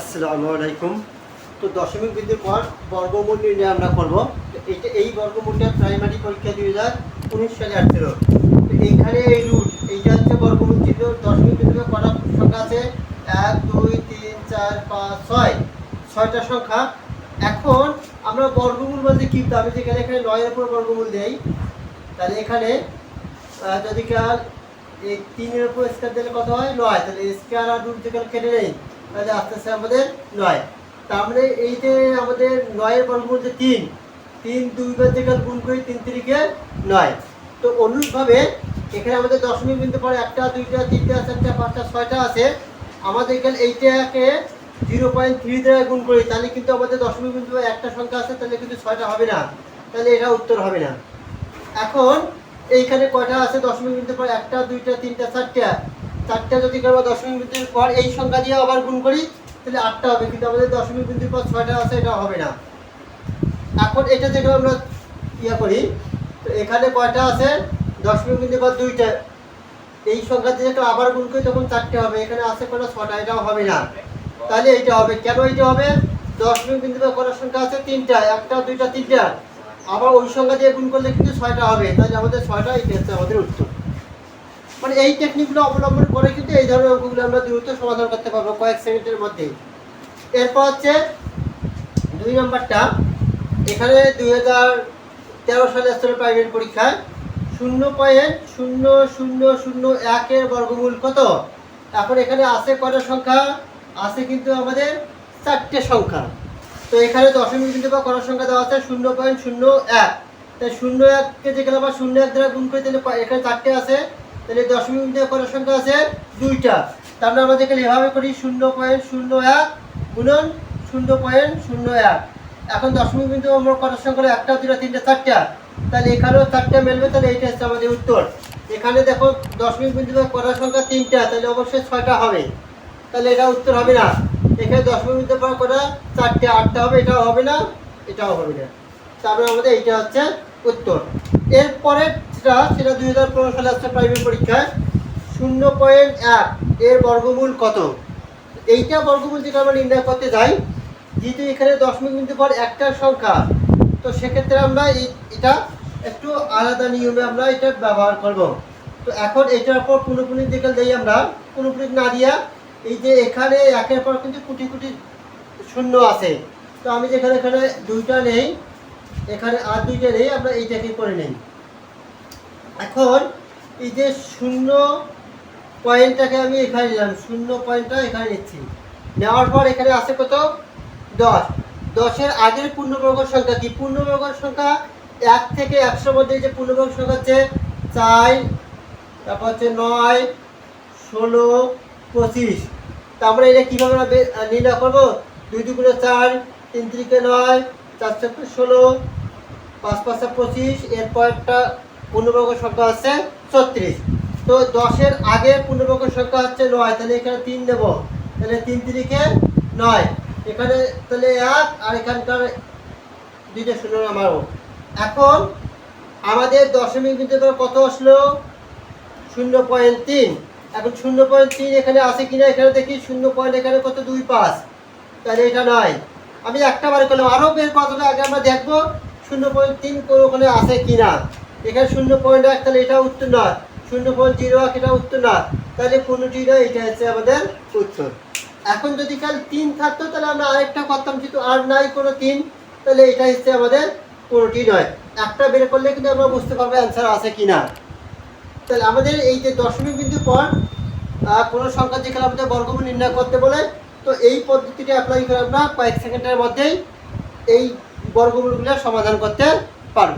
আসসালামু আলাইকুম। তো দশমিক বৃদ্ধির পর বর্গমূল নির্ণয় আমরা করব। এইটা এই বর্গমূলটা প্রাইমারি পরীক্ষা দুই হাজার উনিশ সালে আসছিল। তো এইখানে এই রুট, এইটা হচ্ছে বর্গমূল ছিল দশমিক বিন্দুকে কটা সংখ্যা আছে এক, দুই, তিন, চার, পাঁচ, ছয়। ছয়টা সংখ্যা। এখন আমরা বর্গমূল বলতে কি? আমি যেখানে এখানে নয়ের উপর বর্গমূল দেই, তাহলে এখানে যদি কাল এই তিনের উপর স্কোয়ার দিলে কত হয়? নয়। তাহলে স্কোয়ার আর রুট যেখানে কেটে নেই তাহলে আস্তে আস্তে আমাদের নয়। তার মানে এই যে আমাদের নয়ের বর্গমূল যে তিন। তিন দুইবার যেখানে গুণ করি তিন তিরিকে নয়। তো অনুরূপভাবে এখানে আমাদের দশমিক বিন্দু পরে একটা, দুইটা, তিনটা, চারটা, পাঁচটা, ছয়টা আছে। আমাদের এখানে এইটাকে জিরো পয়েন্ট থ্রি দ্বারা গুণ করি, তাহলে কিন্তু আমাদের দশমিক বিন্দু একটা সংখ্যা আছে, তাহলে কিন্তু ছয়টা হবে না। তাহলে এটা উত্তর হবে না। এখন এইখানে কয়টা আছে? দশমিক বিন্দুর পরে একটা, দুইটা, তিনটা, চারটা। চারটা যদি করব দশমিক বিন্দুর পর এই সংখ্যা দিয়ে আবার গুণ করি, তাহলে আটটা হবে। কিন্তু আমাদের দশমিক বিন্দুর পর ছয়টা আছে, এটা হবে না। এখন এটা যেটা আমরা ইয়ে করি, তো এখানে কয়টা আছে? দশমিক বিন্দুর পর দুইটা। এই সংখ্যা দিয়ে আবার গুণ করি, তখন চারটে হবে। এখানে আছে কোনো ছটা, এটাও হবে না। তাহলে এইটা হবে। কেন এইটা হবে? দশমিক বিন্দু পর কটার সংখ্যা আছে? তিনটা, একটা, দুইটা, তিনটা। আবার ওই সংখ্যা দিয়ে গুণ করলে কিন্তু ছয়টা হবে। তাহলে আমাদের ছয়টা এই হচ্ছে আমাদের উত্তর। মানে এই টেকনিকগুলো অবলম্বন করে কিন্তু এই ধরনের অঙ্কগুলো আমরা দ্রুত সমাধান করতে পারব কয়েক সেকেন্ডের মধ্যেই এরপর হচ্ছে দুই নম্বরটা, এখানে দুই হাজার তেরো সালে স্তরের প্রাইভেট পরীক্ষায়। শূন্য পয়েন্ট শূন্য শূন্য শূন্য একের বর্গমূল কত? এখন এখানে আছে কয়টা সংখ্যা? আছে কিন্তু আমাদের চারটে সংখ্যা। তো এখানে দশমিক বিন্দু বা করার সংখ্যা দেওয়া আছে শূন্য পয়েন্ট শূন্য এক। তাই শূন্য এককে যেখানে আবার শূন্য এক দ্বারা গুণ করে, তাহলে এখানে চারটে আছে। তাহলে দশমিক বিন্দু করার সংখ্যা আছে দুইটা। তারপরে আমরা যেখানে এভাবে করি শূন্য পয়েন্ট শূন্য এক গুণন শূন্য পয়েন্ট শূন্য এক। এখন দশমিক বিন্দু আমরা করার সংখ্যা একটা দুটা তিনটা, চারটা। তাহলে এখানেও চারটা মেলবে, তাহলে এইটা হচ্ছে আমাদের উত্তর। এখানে দেখো দশমিক বিন্দু করার সংখ্যা তিনটা, তাহলে অবশ্যই ছয়টা হবে। তাহলে এটা উত্তর হবে না। এখানে দশমিক বিন্দু পর কটা? চারটে, আটটা হবে, এটাও হবে না, এটাও হবে না। তারপরে আমাদের এইটা হচ্ছে উত্তর। এরপরে যেটা, সেটা দুই হাজার পনেরো সালে আসছে প্রাইভেট পরীক্ষায়, শূন্য পয়েন্ট এক, এর বর্গমূল কত? এইটা বর্গমূল যেটা আমরা নির্ণয় করতে যাই, যেহেতু এখানে দশমিক বিন্দু পর একটা সংখ্যা, তো সেক্ষেত্রে আমরা এটা একটু আলাদা নিয়মে আমরা এটা ব্যবহার করব। তো এখন এটার পর পুনঃপুনি যেটা দিই আমরা পুনঃপুনি না দিয়া, এই যে এখানে একের পর কিন্তু কোটি কোটি শূন্য আছে। তো আমি যেখানে, এখানে দুইটা নেই এখানে আর দুইটা নেই, আমরা এইটাকে করে নেই? এখন এই যে শূন্য পয়েন্টটাকে আমি এখানে নিলাম, শূন্য পয়েন্টটা এখানে নিচ্ছি। নেওয়ার পর এখানে আছে কত? দশ। দশের আগের পূর্ণবর্গ সংখ্যা কি? পূর্ণবর্গ সংখ্যা এক থেকে একশোর মধ্যে যে পূর্ণবর্গ সংখ্যা হচ্ছে চার, তারপর হচ্ছে নয়, ষোলো, পঁচিশ। তারপরে এটা কীভাবে আমরা নির্ণয় করব? দুই দুগুণে চার, তিন তিরিকে নয়, চার চারটে ষোলো পাঁচ পাঁচটা পঁচিশ, এরপর একটা পূর্ণবর্গ সংখ্যা হচ্ছে ছত্রিশ। তো দশের আগের পূর্ণবর্গ সংখ্যা হচ্ছে নয়, তাহলে এখানে তিন নেব। তাহলে তিন তিরিকে নয়। এখানে তাহলে এক, আর এখানকার দুইটা শূন্য নামাবো। এখন আমাদের দশমিক বিন্দু করে কত আসলো? শূন্য পয়েন্ট তিন। এখন শূন্য পয়েন্ট তিন এখানে আছে কিনা এখানে দেখি শূন্য পয়েন্ট এখানে কত? দুই পাঁচ। তাহলে এটা নয়। আমি একটা বার করলাম। আরও বের যাবে আগে আমরা দেখব শূন্য পয়েন্ট তিন ওখানে আছে কিনা? এখানে শূন্য পয়েন্ট এক, তাহলে এটা উত্তর নয়। শূন্য পয়েন্ট জিরো এক এটা উত্তর নয়। তাহলে কোনোটি নয় এটা হচ্ছে আমাদের উত্তর। এখন যদি কাল তিন থাকতো, তাহলে আমরা আরেকটা করতাম কিন্তু আর নাই কোনো তিন, তাহলে এটা হচ্ছে আমাদের কোনোটি নয়। একটা বের করলে কিন্তু আমরা বুঝতে পারব অ্যান্সার আছে কিনা। তাহলে আমাদের এই যে দশমিক বিন্দু পর কোনো সংখ্যা যেখানে আমাদের বর্গমূল নির্ণয় করতে বলে, তো এই পদ্ধতিটা অ্যাপ্লাই করে আমরা কয়েক সেকেন্ডের মধ্যেই এই বর্গমূলগুলো সমাধান করতে পারব।